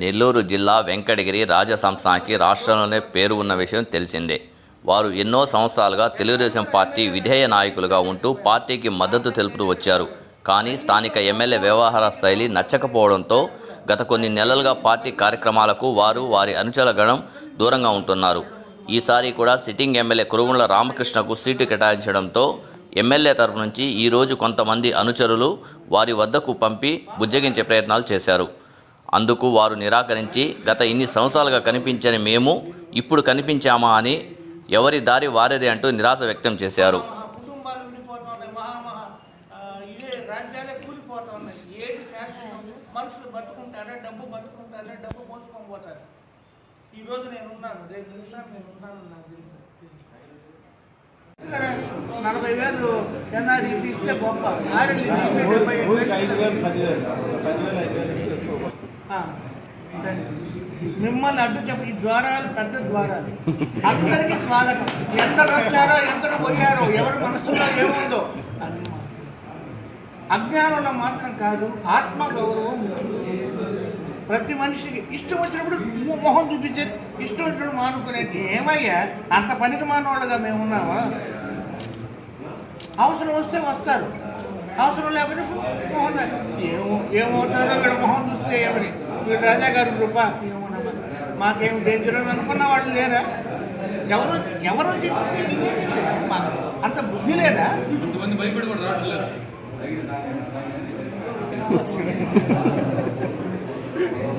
నెల్లూరు జిల్లా వెంకటగిరి రాజసంస్థానికి రాష్ట్రంలోనే పేరు ఉన్న విషయం తెలిసిందే. వారు ఎన్నో సంవత్సరాలుగా తెలుగుదేశం పార్టీ విధేయ నాయకులుగా ఉంటూ పార్టీకి మద్దతు తెలుపుతూ వచ్చారు. కానీ స్థానిక ఎమ్మెల్యే వ్యవహార శైలి నచ్చకపోవడంతో గత కొన్ని నెలలుగా పార్టీ కార్యక్రమాలకు వారు వారి అనుచర గణం దూరంగా ఉంటున్నారు. ఈసారి కూడా సిట్టింగ్ ఎమ్మెల్యే కురుగుండ్ల రామకృష్ణకు సీటు కేటాయించడంతో ఎమ్మెల్యే తరపు నుంచి ఈరోజు కొంతమంది అనుచరులు వారి వద్దకు పంపి బుజ్జగించే ప్రయత్నాలు చేశారు. అందుకు వారు నిరాకరించి గత ఇన్ని సంవత్సరాలుగా కనిపించని మేము ఇప్పుడు కనిపించామా అని ఎవరి దారి వారిదే అంటూ నిరాశ వ్యక్తం చేశారు. కుటుంబాలు విడిపోతా ఉన్నాయి మహా మహా ఆ, ఇదే రాజ్యాలే కూలిపోతా ఉన్నాయి ఏది శాశ్వతం? మనుషులు బతుకుంటారా? డబ్బు బతుకుంటారా? డబ్బు మోసుకొని పోతారు? ఈ రోజు నేను ఉన్నాను రేపు నిమిషం నేను ఉన్నాను నాకు తెలుసు. నలభై వేలు ఎన్ఆర్ఈ ఇస్తే గొప్ప. ఆర్ఎల్ డెబ్బై ఐదు వేలు. వేలు పదివేలు పదివేలు ఐదు వేలు. మిమ్మల్ని అడ్డు చెప్పు ఈ ద్వారాలు పెద్ద ద్వారాలు. అందరికీ స్వాగతం. ఎందరు వచ్చారో ఎందరు పోయారో ఎవరి మనసులో ఏముందో. అజ్ఞానంలో మాత్రం కాదు ఆత్మ గౌరవం ప్రతి మనిషికి ఇష్టం వచ్చినప్పుడు మొహం చూపించేది. ఇష్టం వచ్చినప్పుడు మానుకునేది. ఏమయ్యా అంత పనికి మానవాళ్ళుగా మేము ఉన్నామా? అవసరం వస్తే వస్తారు. అవసరం లేకపోతే మొహం ఏమో ఏమవుతారో వీళ్ళ మొహం ఏమని వీళ్ళు రాజా గారి కృప మాకేం డేంజర్ అని అనుకున్న వాళ్ళు లేరా? ఎవరు ఎవరో చెప్తే అంత బుద్ధి లేదా? కొంతమంది భయపడి కూడా రావట్లేదు.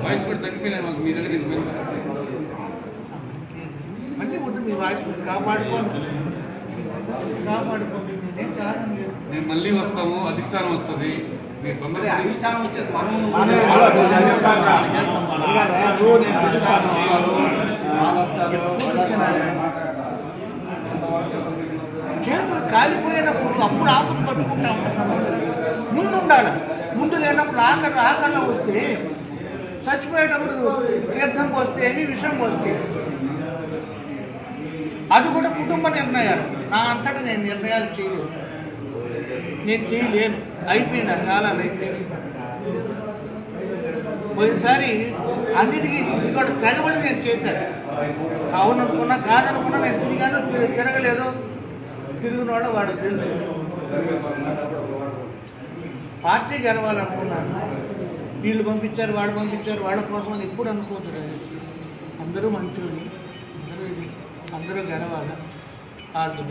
వయసు కూడా తగ్గిపోయినాయి మాకు మీ దగ్గర మళ్ళీ ఉంటుంది మీ వాయిస్ మీరు కాపాడుకోండి. నేను మళ్ళీ వస్తాము అధిష్టానం వస్తుంది. మీరు తొందరగా అధిష్టానం వచ్చేది చేతులు కాలిపోయినప్పుడు అప్పుడు ఆకులు పట్టుకుంటా ఉంటాం. ముందు ఉండాలి ముందు లేనప్పుడు ఆకలి ఆకలిలో వస్తే చచ్చిపోయేటప్పుడు తీర్థం పోస్తే ఏమి విషం పోస్తే అది కూడా కుటుంబ నిర్ణయాలు. నా అంతటా నేను నిర్ణయాలు చేయలేదు. నేను చేయలేను. అయిపోయిన కాలాలు అయిపోయింది పోయినసారి అన్నిటికీ ఇది కూడా తెగబడి నేను చేశాను. అవుననుకున్నా కాదనుకున్నా నేను తిరిగాను తిరగలేదు తిరిగిన వాడు తెలుసు. పార్టీ గెలవాలనుకున్నాను. వీళ్ళు పంపించారు వాడు పంపించారు వాళ్ళ కోసం అని ఎప్పుడు అందరూ మంచోళ్ళు. అందరూ ఇది. अंदर घनवाद आर्थिक